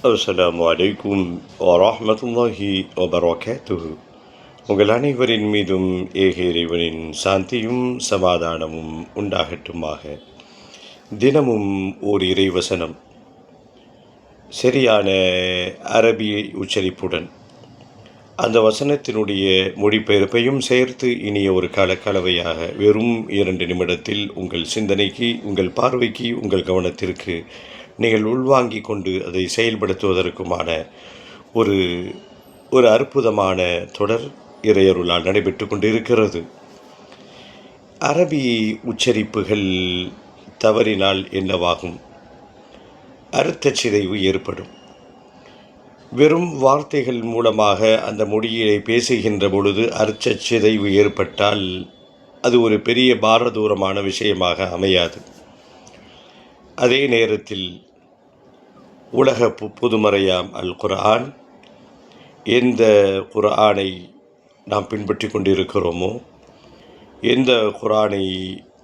அஸ்லாம் வலைக்கும் வரமத்துல்லாஹி வபரகாத்துஹு உங்கள் அனைவரின் மீதும் ஏக இறைவனின் சாந்தியும் சமாதானமும் உண்டாகட்டுமாக தினமும் ஓர் இறைவசனம் சரியான அரபியை உச்சரிப்புடன் அந்த வசனத்தினுடைய மொழிபெயர்ப்பையும் சேர்த்து இனிய ஒரு காலக்கலவையாக வெறும் இரண்டு நிமிடத்தில் உங்கள் சிந்தனைக்கு உங்கள் பார்வைக்கு உங்கள் கவனத்திற்கு நீங்கள் உள்வாங்கிக் கொண்டு அதை செயல்படுத்துவதற்குமான ஒரு ஒரு அற்புதமான தொடர் இறையருளால் நடைபெற்று கொண்டிருக்கிறது. அரபி உச்சரிப்புகள் தவறினால் என்னவாகும்? அர்த்த சிதைவு ஏற்படும். வெறும் வார்த்தைகள் மூலமாக அந்த மொழியை பேசுகின்ற பொழுது அர்ச்ச சிதைவு ஏற்பட்டால் அது ஒரு பெரிய பாரதூரமான விஷயமாக அமையாது. அதே நேரத்தில் உலக பு புதுமறையாம் அல் குர்ஆன் எந்த குர்ஆனை நாம் பின்பற்றி கொண்டிருக்கிறோமோ எந்த குரானை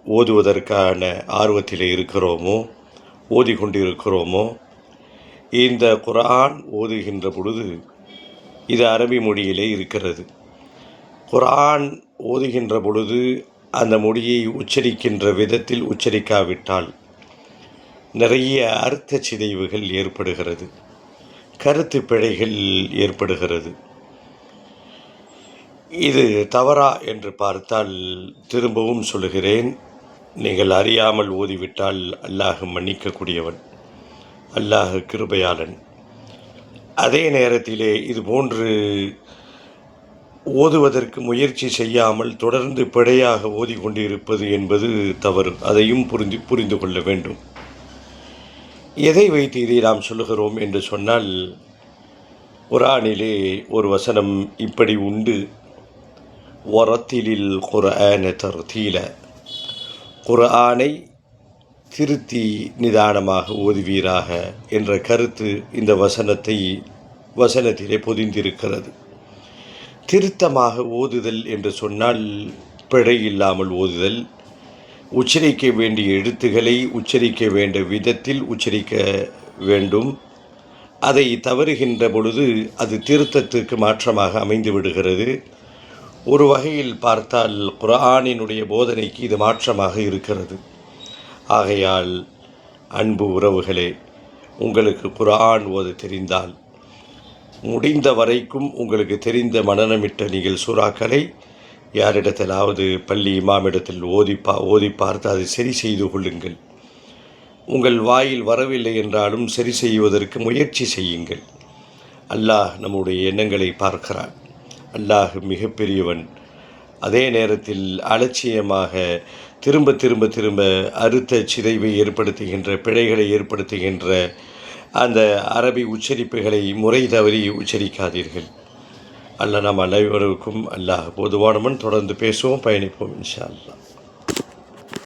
ஓதுவதற்கான ஆர்வத்தில் இருக்கிறோமோ ஓதிக்கொண்டிருக்கிறோமோ இந்த குரான் ஓதுகின்ற பொழுது இது அரபி மொழியிலே இருக்கிறது. குரான் ஓதுகின்ற பொழுது அந்த மொழியை உச்சரிக்கின்ற விதத்தில் உச்சரிக்காவிட்டால் நிறைய அர்த்த சிதைவுகள் ஏற்படுகிறது. கருத்து பிழைகள் ஏற்படுகிறது. இது தவறா என்று பார்த்தால் திரும்பவும் சொல்லுகிறேன். நீங்கள் அறியாமல் ஓதிவிட்டால் அல்லாஹ் மன்னிக்கக்கூடியவன். அல்லாஹ் கிருபையாளன். அதே நேரத்திலே இது போன்று ஓதுவதற்கு முயற்சி செய்யாமல் தொடர்ந்து பிழையாக ஓதிக்கொண்டிருப்பது என்பது தவறு. அதையும் புரிந்து புரிந்து கொள்ள வேண்டும். எதை வைத்து இதை நாம் சொல்லுகிறோம் என்று சொன்னால் குரானிலே ஒரு வசனம் இப்படி உண்டு. ஒரத்திலில் குர்ஆன தர்தீல. குர்ஆனை திருத்தி நிதானமாக ஓதுவீராக என்ற கருத்து இந்த வசனத்தை வசனத்திலே பொதிந்திருக்கிறது. திருத்தமாக ஓதுதல் என்று சொன்னால் பிழை இல்லாமல் ஓதுதல் உச்சரிக்க வேண்டிய எழுத்துக்களை உச்சரிக்க வேண்டிய விதத்தில் உச்சரிக்க வேண்டும். அதை தவறுகின்ற பொழுது அது திருத்தத்துக்கு மாற்றமாக அமைந்து விடுகிறது. ஒரு வகையில் பார்த்தால் குரானினுடைய போதனைக்கு இது மாற்றமாக இருக்கிறது. ஆகையால் அன்பு உறவுகளே உங்களுக்கு குரான் ஓத தெரிந்தால் முடிந்த வரைக்கும் உங்களுக்கு தெரிந்த மனநமிட்ட நீங்கள் சூறாக்களை யாரிடத்திலாவது பள்ளி இமாமிடத்தில் ஓதி பா ஓதி பார்த்து அதை சரி செய்து கொள்ளுங்கள். உங்கள் வாயில் வரவில்லை என்றாலும் சரி செய்வதற்கு முயற்சி செய்யுங்கள். அல்லாஹ் நம்முடைய எண்ணங்களை பார்க்கிறான். அல்லாஹ் மிகப்பெரியவன். அதே நேரத்தில் அலட்சியமாக திரும்ப திரும்ப திரும்ப அறுத்த சிதைவை ஏற்படுத்துகின்ற பிழைகளை ஏற்படுத்துகின்ற அந்த அரபி உச்சரிப்புகளை முறை தவறி உச்சரிக்காதீர்கள். அல்ல நாம் அனைவருக்கும் அல்லாஹ் பொதுவானவன் தொடர்ந்து பேசுவோம் பயணிப்போம் இன்ஷா அல்லா